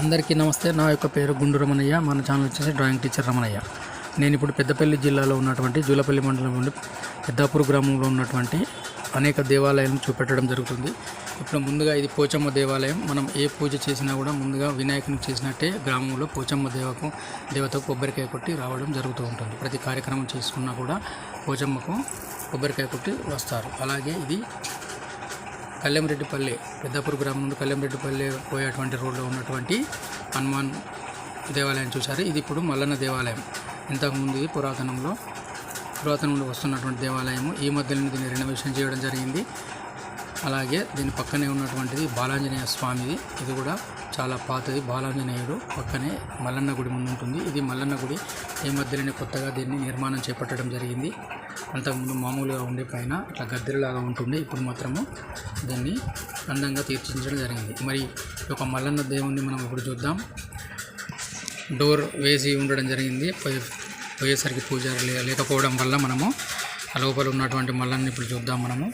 అందరికీ నమస్తే. నా యొక్క పేరు గుండు రమణయ్య మన ఛానల్ వచ్చేసి డ్రాయింగ్ టీచర్ రమణయ్య. నేను ఇప్పుడు పెద్దపల్లి జిల్లాలో ఉన్నటువంటి జూలపల్లి మండలం నుండి పెద్దాపూర్ గ్రామంలో ఉన్నటువంటి అనేక దేవాలయాలను చూపెట్టడం జరుగుతుంది. ఇప్పుడు ముందుగా ఇది పోచమ్మ దేవాలయం. మనం ఏ పూజ చేసినా కూడా ముందుగా వినాయకుని చేసినట్టే గ్రామంలో పోచమ్మ దేవకు దేవతకు కొబ్బరికాయ కొట్టి రావడం జరుగుతూ ఉంటుంది. ప్రతి కార్యక్రమం చేసుకున్నా కూడా పోచమ్మకు కొబ్బరికాయ కొట్టి వస్తారు. అలాగే ఇది కళ్యామరెడ్డిపల్లి పెద్దాపూర్ గ్రామం నుండి కళ్యామరెడ్డిపల్లి పోయేటువంటి రోడ్లో ఉన్నటువంటి హనుమాన్ దేవాలయం చూశారు. ఇది ఇప్పుడు మల్లన్న దేవాలయం. ఇంతకుముందు ఇది పురాతనంలో పురాతనంలో వస్తున్నటువంటి దేవాలయము. ఈ మధ్యలో దీన్ని రెనోవేషన్ చేయడం జరిగింది. అలాగే దీని పక్కనే ఉన్నటువంటిది బాలాంజనేయ స్వామిది. ఇది కూడా చాలా పాతది. బాలాంజనేయుడు పక్కనే మల్లన్న గుడి ముందు ఉంటుంది ఇది మల్లన్న గుడి. ఈ మధ్యలోనే కొత్తగా దీన్ని నిర్మాణం చేపట్టడం జరిగింది. అంతకుముందు మామూలుగా ఉండే పైన ఇట్లా గద్దెలాగా ఉంటుంది ఇప్పుడు మాత్రము దాన్ని అందంగా తీర్చించడం జరిగింది. మరి ఒక మల్లన్న దేవుణ్ణి మనం ఇప్పుడు చూద్దాం. డోర్ వేసి ఉండడం జరిగింది. పోయేసరికి పూజారి లేకపోవడం వల్ల మనము లోపల ఉన్నటువంటి మల్లన్ని ఇప్పుడు చూద్దాం మనము.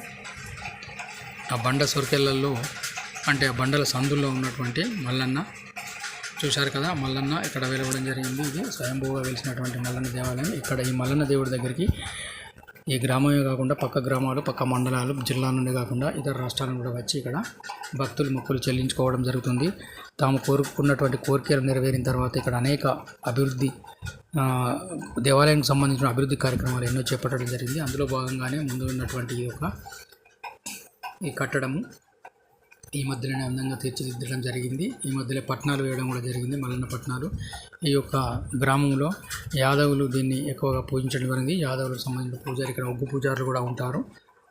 ఆ బండ సొరికెళ్ళల్లో అంటే ఆ బండల సందుల్లో ఉన్నటువంటి మల్లన్న. చూశారు కదా మల్లన్న ఇక్కడ వెలవడం జరిగింది. ఇది స్వయంభూగా వెలిసినటువంటి మల్లన్న దేవాలయం. ఇక్కడ ఈ మల్లన్న దేవుడి దగ్గరికి ఈ గ్రామమే కాకుండా పక్క గ్రామాలు పక్క మండలాలు జిల్లా నుండి కాకుండా ఇతర రాష్ట్రాల నుండి కూడా వచ్చి ఇక్కడ భక్తులు మొక్కులు చెల్లించుకోవడం జరుగుతుంది. తాము కోరుకున్నటువంటి కోరికలు నెరవేరిన తర్వాత ఇక్కడ అనేక అభివృద్ధి దేవాలయానికి సంబంధించిన అభివృద్ధి కార్యక్రమాలు ఎన్నో చేపట్టడం జరిగింది. అందులో భాగంగానే ముందు ఉన్నటువంటి ఈ యొక్క ఈ కట్టడము ఈ మధ్యలోనే అందంగా తీర్చిదిద్దడం జరిగింది. ఈ మధ్యలో పట్నాలు వేయడం కూడా జరిగింది మల్లన్న పట్నాలు. ఈ యొక్క గ్రామంలో యాదవులు దీన్ని ఎక్కువగా పూజించడం జరిగింది. యాదవులకు సంబంధించిన పూజారి ఇక్కడ ఒగ్గు పూజారులు కూడా ఉంటారు.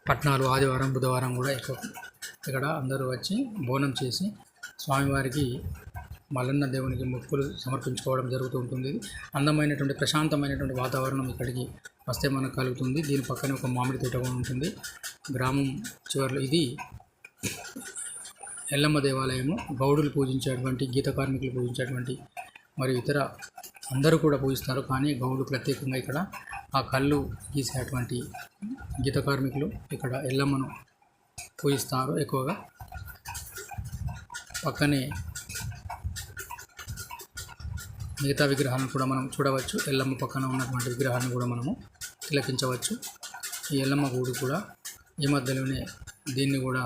పట్నాలు ఆదివారం బుధవారం కూడా ఎక్కువ ఇక్కడ అందరూ వచ్చి బోనం చేసి స్వామివారికి మల్లన్న దేవునికి మొక్కులు సమర్పించుకోవడం జరుగుతూ ఉంటుంది. అందమైనటువంటి ప్రశాంతమైనటువంటి వాతావరణం ఇక్కడికి వస్తే మనకు కలుగుతుంది. దీని పక్కనే ఒక మామిడి తోట కూడా ఉంటుంది. గ్రామం చివరిలో ఇది. ఎల్లమ్మ దేవాలయము గౌడులు పూజించేటువంటి గీత కార్మికులు పూజించేటువంటి మరియు ఇతర అందరూ కూడా పూజిస్తారు. కానీ గౌడు ప్రత్యేకంగా ఇక్కడ ఆ కళ్ళు గీసేటువంటి గీత కార్మికులు ఇక్కడ ఎల్లమ్మను పూజిస్తారు ఎక్కువగా. పక్కనే మిగతా విగ్రహాలను కూడా మనం చూడవచ్చు. ఎల్లమ్మ పక్కన ఉన్నటువంటి విగ్రహాన్ని కూడా మనము తిలకించవచ్చు. ఈ ఎల్లమ్మ గూడు కూడా ఈ మధ్యలోనే దీన్ని కూడా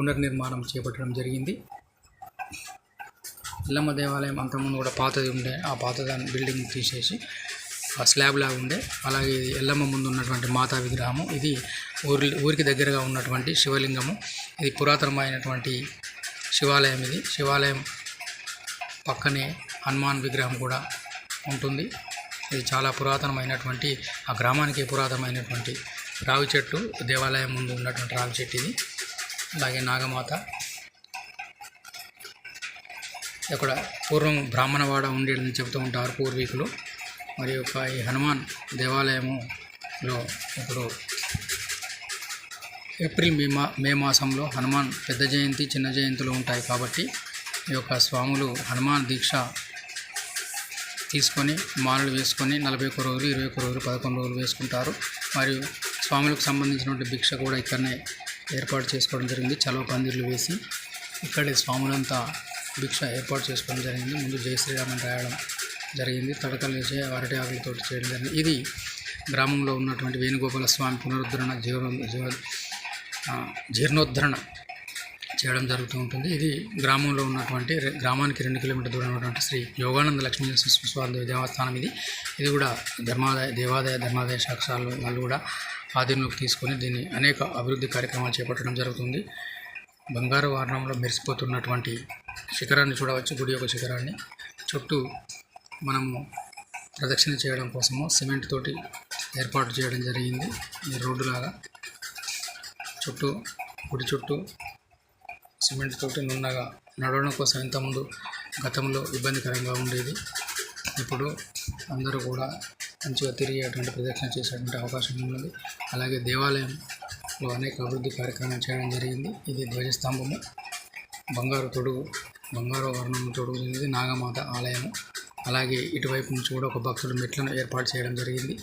పునర్నిర్మాణం చేపట్టడం జరిగింది. ఎల్లమ్మ దేవాలయం అంతకుముందు కూడా పాతది ఉండే ఆ పాత దాని బిల్డింగ్ తీసేసి ఆ స్లాబ్ లాగా ఉండే. అలాగే ఇది ఎల్లమ్మ ముందు ఉన్నటువంటి మాతా విగ్రహము. ఇది ఊరి ఊరికి దగ్గరగా ఉన్నటువంటి శివలింగము. ఇది పురాతనమైనటువంటి శివాలయం ఇది. శివాలయం పక్కనే హనుమాన్ విగ్రహం కూడా ఉంటుంది. ఇది చాలా పురాతనమైనటువంటి ఆ గ్రామానికి పురాతనమైనటువంటి రావి చెట్టు. దేవాలయం ముందు ఉన్నటువంటి రావి చెట్టు ఇది. అలాగే నాగమాత. ఇక్కడ పూర్వం బ్రాహ్మణవాడ ఉండేదని చెబుతూ ఉంటారు పూర్వీకులు. మరి యొక్క ఈ హనుమాన్ దేవాలయములో ఇప్పుడు ఏప్రిల్ మే మా మే మాసంలో హనుమాన్ పెద్ద జయంతి చిన్న జయంతులు ఉంటాయి కాబట్టి ఈ యొక్క స్వాములు హనుమాన్ దీక్ష తీసుకొని మాలలు వేసుకొని నలభై ఒక్క రోజులు ఇరవై ఒక్క రోజులు పదకొండు రోజులు వేసుకుంటారు. మరియు స్వాములకు సంబంధించినటువంటి భిక్ష కూడా ఇక్కడనే ఏర్పాటు చేసుకోవడం జరిగింది. చలవ పందిర్లు వేసి ఇక్కడే స్వాములంతా భిక్ష ఏర్పాటు చేసుకోవడం జరిగింది. ముందు జై శ్రీరామని రాయడం జరిగింది. తడకలు వేసి అరటి ఆకులతో చేయడం జరిగింది. ఇది గ్రామంలో ఉన్నటువంటి వేణుగోపాల స్వామి పునరుద్ధరణ జీవ జీవ జీర్ణోద్ధరణ చేయడం జరుగుతూ ఉంటుంది. ఇది గ్రామంలో ఉన్నటువంటి గ్రామానికి రెండు కిలోమీటర్ దూరం ఉన్నటువంటి శ్రీ యోగానంద లక్ష్మీ స్వామి దేవస్థానం ఇది. ఇది కూడా ధర్మాదాయ దేవాదాయ ధర్మాదాయ శాఖలు వాళ్ళు కూడా ఆధీనంలోకి తీసుకొని దీన్ని అనేక అభివృద్ధి కార్యక్రమాలు చేపట్టడం జరుగుతుంది. బంగారు వర్ణంలో మెరిసిపోతున్నటువంటి శిఖరాన్ని చూడవచ్చు. గుడి యొక్క శిఖరాన్ని. చుట్టూ మనము ప్రదక్షిణ చేయడం కోసము సిమెంట్ తోటి ఏర్పాటు చేయడం జరిగింది. ఈ రోడ్డు లాగా. చుట్టూ గుడి చుట్టూ సిమెంట్ తోటి నున్నగా నడవడం కోసం ఇంతకుముందు గతంలో ఇబ్బందికరంగా ఉండేది. ఇప్పుడు అందరూ కూడా మంచిగా తిరిగేటువంటి ప్రదక్షిణ చేసేటువంటి అవకాశం ఉన్నది. అలాగే దేవాలయంలో అనేక అభివృద్ధి కార్యక్రమాలు చేయడం జరిగింది. ఇది ధ్వజస్తంభము. బంగారు తొడుగు బంగారు వర్ణం తొడుగు చెందింది నాగమాత ఆలయము. అలాగే ఇటువైపు నుంచి కూడా ఒక భక్తుడు మెట్లను ఏర్పాటు చేయడం జరిగింది.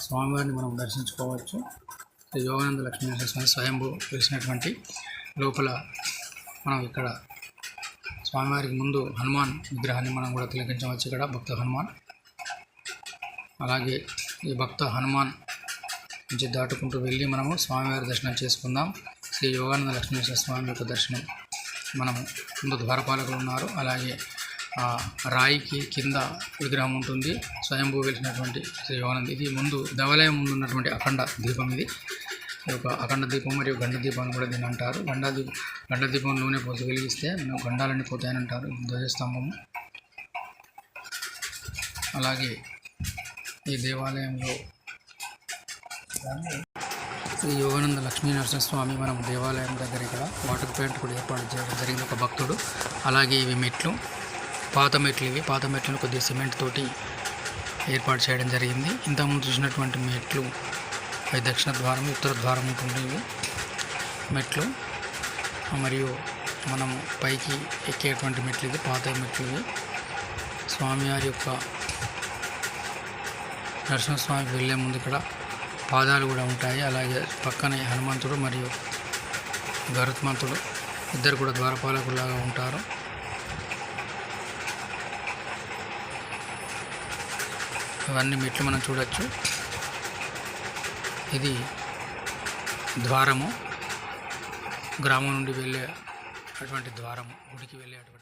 స్వామివారిని మనం దర్శించుకోవచ్చు. యోగానంద లక్ష్మీనరసింహ స్వామి స్వయంభూ వేసినటువంటి లోపల మనం ఇక్కడ స్వామివారికి ముందు హనుమాన్ విగ్రహాన్ని మనం కూడా తిలకించవచ్చు ఇక్కడ భక్త హనుమాన్. అలాగే ఈ భక్త హనుమాన్ నుంచి దాటుకుంటూ వెళ్ళి మనము స్వామివారి దర్శనం చేసుకుందాం. శ్రీ యోగానంద లక్ష్మీనరసింహ స్వామి యొక్క దర్శనం మనము ముందు ద్వారపాలకులు ఉన్నారు. అలాగే రాయికి కింద విగ్రహం ఉంటుంది. స్వయంభూ వెలిసినటువంటి శ్రీ యోగానంద. ఇది ముందు దేవాలయం ముందు ఉన్నటువంటి అఖండ దీపం ఇది. ఒక అఖండ దీపం మరియు గండ దీపం కూడా దీన్ని అంటారు. గండ దీపం గండ దీపం నూనె పోసి వెలిగిస్తే గండాలన్నీ పోతాయని అంటారు. ధ్వజస్తంభము. అలాగే ఈ దేవాలయంలో శ్రీ యోగానంద లక్ష్మీ నరసింహస్వామి మనం దేవాలయం దగ్గర ఇక్కడ వాటర్ ప్లాంట్ కూడా ఏర్పాటు చేయడం జరిగింది. ఒక భక్తుడు. అలాగే ఇవి మెట్లు. పాత మెట్లు ఇవి. పాత మెట్లను కొద్దిగా సిమెంట్ తోటి ఏర్పాటు చేయడం జరిగింది. ఇంతకుముందు చూసినటువంటి మెట్లు అవి దక్షిణ ద్వారం ఉత్తర ద్వారం ఉంటుంది ఇవి మెట్లు. మరియు మనం పైకి ఎక్కేటువంటి మెట్లు ఇది పాత మెట్లు ఇవి. స్వామివారి యొక్క నరసింహస్వామికి వెళ్ళే ముందు ఇక్కడ పాదాలు కూడా ఉంటాయి. అలాగే పక్కనే హనుమంతుడు మరియు గరుత్మంతుడు ఇద్దరు కూడా ద్వారపాలకులాగా ఉంటారు. ఇవన్నీ మెట్లు మనం చూడొచ్చు. ఇది ద్వారము. గ్రామం నుండి వెళ్ళే అటువంటి ద్వారము గుడికి వెళ్ళే అటువంటి